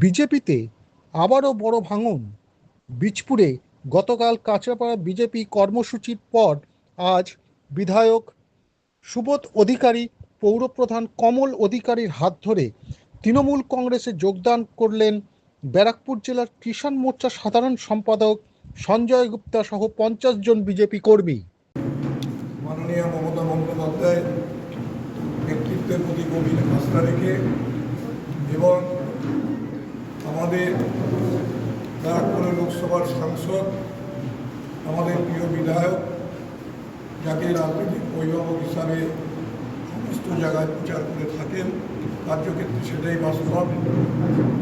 বিজেপিতে আবারও বড় ভাঙন। বীজপুরে গতকাল কাঁচরাপাড়া বিজেপি কর্মসূচির পর আজ বিধায়ক সুবোধ অধিকারী, পৌরপ্রধান কমল অধিকারীর হাত ধরে তৃণমূল কংগ্রেসে যোগদান করলেন ব্যারাকপুর জেলার কিষাণ মোর্চা সাধারণ সম্পাদক সঞ্জয় গুপ্তা সহ পঞ্চাশ জন বিজেপি কর্মী। মাননীয় মমতা বন্দ্যোপাধ্যায় নেতৃত্বের প্রতি গভীর আস্থা রেখে এবং আমাদের ব্যারাকপুর লোকসভার সাংসদ, আমাদের প্রিয় বিধায়ক, যাকে রাজনৈতিক অভিভাবক হিসাবে সমস্ত জায়গায় প্রচার করে থাকেন, কার্যক্ষেত্রে সেটাই বাস্তব।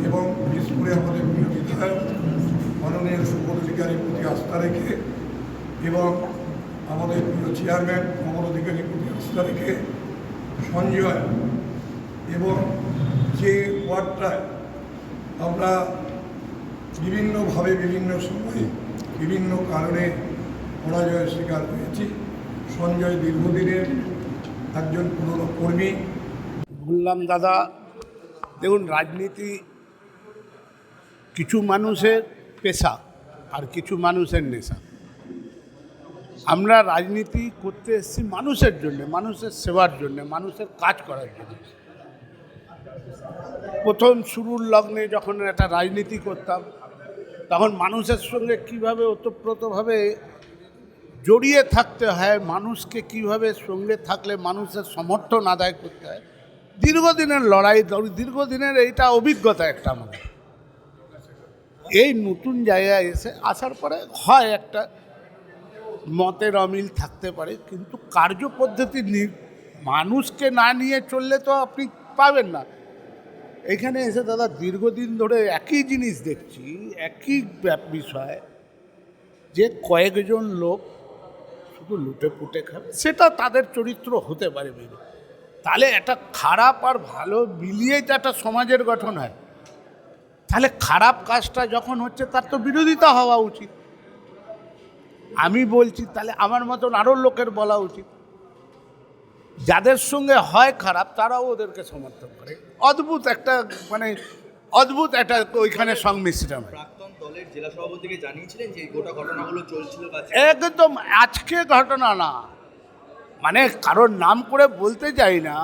এবং বিশেষপুরে আমাদের প্রিয় বিধায়ক, মাননীয় সুবোধ অধিকারীর প্রতি আস্থা রেখে এবং আমাদের প্রিয় চেয়ারম্যান কমল অধিকারীর প্রতি আস্থা রেখে সঞ্জয় এবং যে ওয়ার্ডটায় আমরা বিভিন্নভাবে, বিভিন্ন সময়ে বিভিন্ন কারণে পরাজয়ের শিকার হয়েছি। সঞ্জয় দীর্ঘদিনের একজন পুরনো কর্মী। বললাম দাদা, দেখুন, রাজনীতি কিছু মানুষের পেশা আর কিছু মানুষের নেশা। আমরা রাজনীতি করতে এসেছি মানুষের জন্য, মানুষের সেবার জন্য, মানুষের কাজ করার জন্য। প্রথম শুরুর লগ্নে যখন একটা রাজনীতি করতাম, তখন মানুষের সঙ্গে কীভাবে ওতপ্রোতভাবে জড়িয়ে থাকতে হয়, মানুষকে কীভাবে সঙ্গে থাকলে মানুষের সমর্থন আদায় করতে হয়, দীর্ঘদিনের লড়াই, দীর্ঘদিনের এইটা অভিজ্ঞতা একটা আমাদের এই নতুন জায়গায় এসে আসার পরে হয় একটা মতের অমিল থাকতে পারে, কিন্তু কার্যপদ্ধতি মানুষকে না নিয়ে চললে তো আপনি পাবেন না। এখানে এসে দাদা দীর্ঘদিন ধরে একই জিনিস দেখছি, একই বিষয়, যে কয়েকজন লোক শুধু লুটে পুটে খাবে। সেটা তাদের চরিত্র হতে পারে, মেবি। তাহলে একটা খারাপ আর ভালো মিলিয়েই তো একটা সমাজের গঠন হয়, তাহলে খারাপ কাজটা যখন হচ্ছে তার তো বিরোধিতা হওয়া উচিত। আমি বলছি, তাহলে আমার মতন আরও লোকের বলা উচিত। যাদের সঙ্গে হয় খারাপ তারাও ওদেরকে সমর্থন করে। অদ্ভুত একটা মানে অদ্ভুত একটা ওইখানে সংমিশ্রণ একদম আজকে ঘটনা না। মানে কারোর নাম করে বলতে চাই না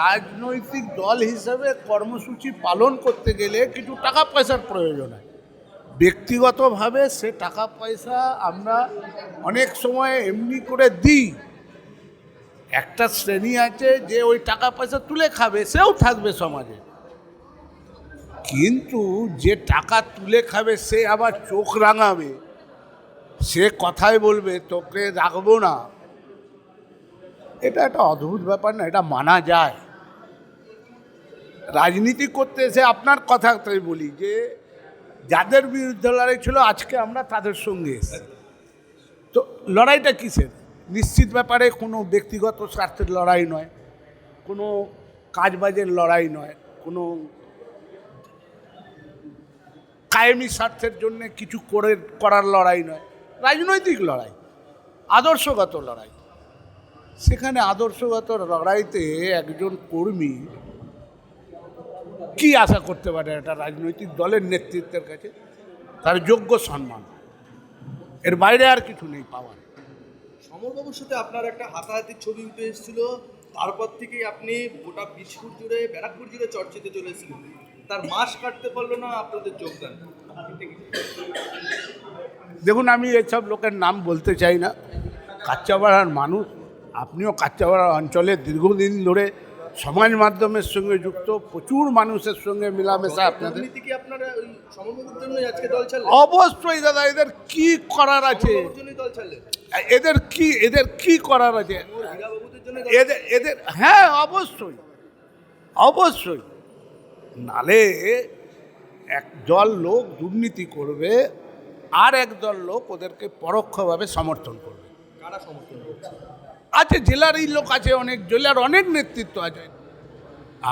রাজনৈতিক দল হিসেবে কর্মসূচি পালন করতে গেলে কিছু টাকা পয়সার প্রয়োজন হয়। ব্যক্তিগতভাবে সে টাকা পয়সা আমরা অনেক সময় এমনি করে দিই। একটা শ্রেণি আছে যে ওই টাকা পয়সা তুলে খাবে, সেও থাকবে সমাজে। কিন্তু যে টাকা তুলে খাবে, সে আবার চোখ রাঙাবে। সে কথায় বলবে, তোকে রাখব না। এটা একটা অদ্ভুত ব্যাপার না, এটা মানা যায়। রাজনীতি করতে এসে আপনার কথাটাই বলি যে, যাদের বিরুদ্ধে লড়াই ছিল, আজকে আমরা তাদের সঙ্গে তো লড়াইটা কিসের? নিশ্চিত ব্যাপারে কোনো ব্যক্তিগত স্বার্থের লড়াই নয়, কোনো কাজবাজের লড়াই নয়, কোনো কায়েমি স্বার্থের জন্য কিছু করে, করার লড়াই নয়, রাজনৈতিক লড়াই, আদর্শগত লড়াই। সেখানে আদর্শগত লড়াইতে একজন কর্মী কি আশা করতে পারে একটা রাজনৈতিক দলের নেতৃত্বের কাছে? তার যোগ্য সম্মান। এর বাইরে আর কিছু নেই, পাওয়ার। সমরবাবুর সাথে আপনার একটা হাতাহাতির ছবি উঠে এসেছিল। তারপর থেকেই আপনি গোটা বিষ্ণুর জুড়ে, ব্যারাকপুর জুড়ে চর্চিতে চলে এসেছিলেন। তার মাস কাটতে পারল না, আপনাদের যোগদান। দেখুন, আমি এসব লোকের নাম বলতে চাই না। কাচ্চাপাড়ার মানুষ, আপনিও কাচ্চাপাড়া অঞ্চলে দীর্ঘদিন ধরে সমাজ মাধ্যমের সঙ্গে যুক্ত প্রচুর মানুষের সঙ্গে মেলামেশা আপনাদের। অবশ্যই দাদা এদের কি করার আছে? এদের কি এদের কি করার আছে? এদের এদের হ্যাঁ অবশ্যই অবশ্যই। নালে একদল লোক দুর্নীতি করবে আর একদল লোক ওদেরকে পরোক্ষভাবে সমর্থন করবে। কারা সমর্থন করছে? আছে জেলারই লোক আছে অনেক জেলার অনেক নেতৃত্ব আছে।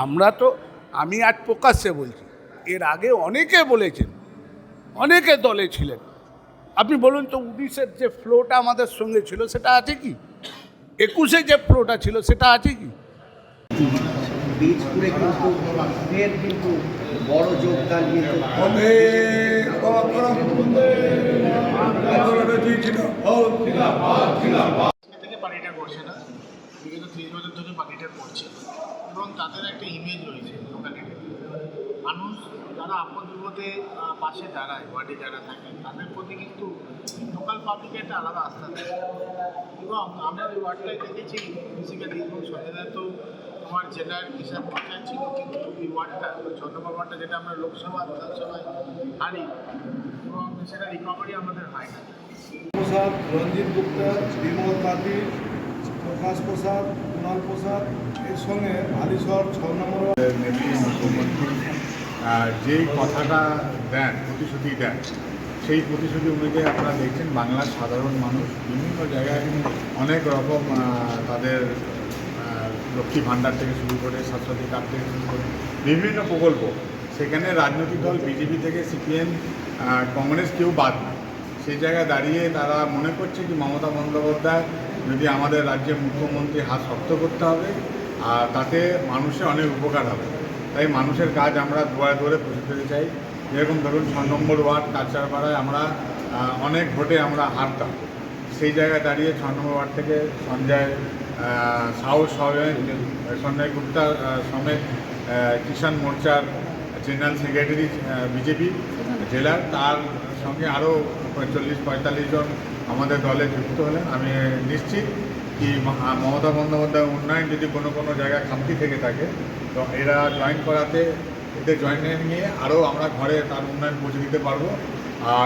আমরা তো আমি আজ প্রকাশ্যে বলছি এর আগে অনেকে বলেছেন অনেকে দলে ছিলেন। আপনি বলুন তো উনিশের যে ফ্লোটা আমাদের সঙ্গে ছিল সেটা আছে কি? একুশে যে ফ্লোটা ছিল সেটা আছে কি? বীজপুরে কিন্তু ফের কিন্তু বড় যোগদান কিন্তু ছিল আজকে থেকে পার্টিটা করছে না বিগত ত্রিশ বছর ধরে পার্টিটা করছে এবং তাদের একটা ইমেজ রয়েছে লোকালিটি মানুষ যারা আপদ বিপদে পাশে দাঁড়ায় ওয়ার্ডে যারা থাকে, তাদের প্রতি কিন্তু লোকাল পাবলিকের একটা আলাদা আস্থা থাকে। এবং আমরা ওই ওয়ার্ডটায় দেখেছি বেসিক্যালি এবং তো আমার জেলার হিসাব পঞ্চায়েত ছিল, কিন্তু এই ওয়ার্ডটা নম্বর ওয়ার্ডটা যেটা আমরা লোকসভা, বিধানসভায় হারি, এবং সেটা রিকভারি আমাদের হয় না। রঞ্জিত গুপ্তা, বিমল তাঁতি প্রকাশ প্রসাদ, কুণাল প্রসাদ, এর সঙ্গে হালিশহর ছ নম্বর যেই কথাটা দেন, প্রতিশ্রুতি দেন, সেই প্রতিশ্রুতি অনুযায়ী আপনারা দেখছেন বাংলার সাধারণ মানুষ বিভিন্ন জায়গায় অনেক রকম তাদের লক্ষ্মী ভাণ্ডার থেকে শুরু করে, স্বাস্থ্যসাথী কার্ড থেকে শুরু করে, বিভিন্ন প্রকল্প। সেখানে রাজনৈতিক দল, বিজেপি থেকে সিপিএম কংগ্রেস কেউ বাদ সেই জায়গায় দাঁড়িয়ে তারা মনে করছে কি মমতা বন্দ্যোপাধ্যায় যদি আমাদের রাজ্যের মুখ্যমন্ত্রী হাত শক্ত করতে হবে, আর তাতে মানুষের অনেক উপকার হবে। তাই মানুষের কাজ আমরা দুয়ারে দুয়ারে পৌঁছে দিতে চাই। যেরকম ধরুন, ছ নম্বর ওয়ার্ড কালচারপাড়ায় আমরা অনেক ভোটে আমরা হারতাম সেই জায়গায় দাঁড়িয়ে ছ নম্বর ওয়ার্ড থেকে সঞ্জয় সাহু সমেত সঞ্জয় গুপ্তা সমেত কিষাণ মোর্চার জেনারেল সেক্রেটারি বিজেপি জেলার, তার সঙ্গে আরও চল্লিশ পঁয়তাল্লিশ জন আমাদের দলে যুক্ত হলেন। আমি নিশ্চিত কি মমতা বন্দ্যোপাধ্যায় উন্নয়ন যদি কোনো কোনো জায়গায় খামতি থেকে থাকে, তো এরা জয়েন করাতে এদের জয়েন নিয়ে আরও আমরা ঘরে তার উন্নয়ন পৌঁছে দিতে পারব। আর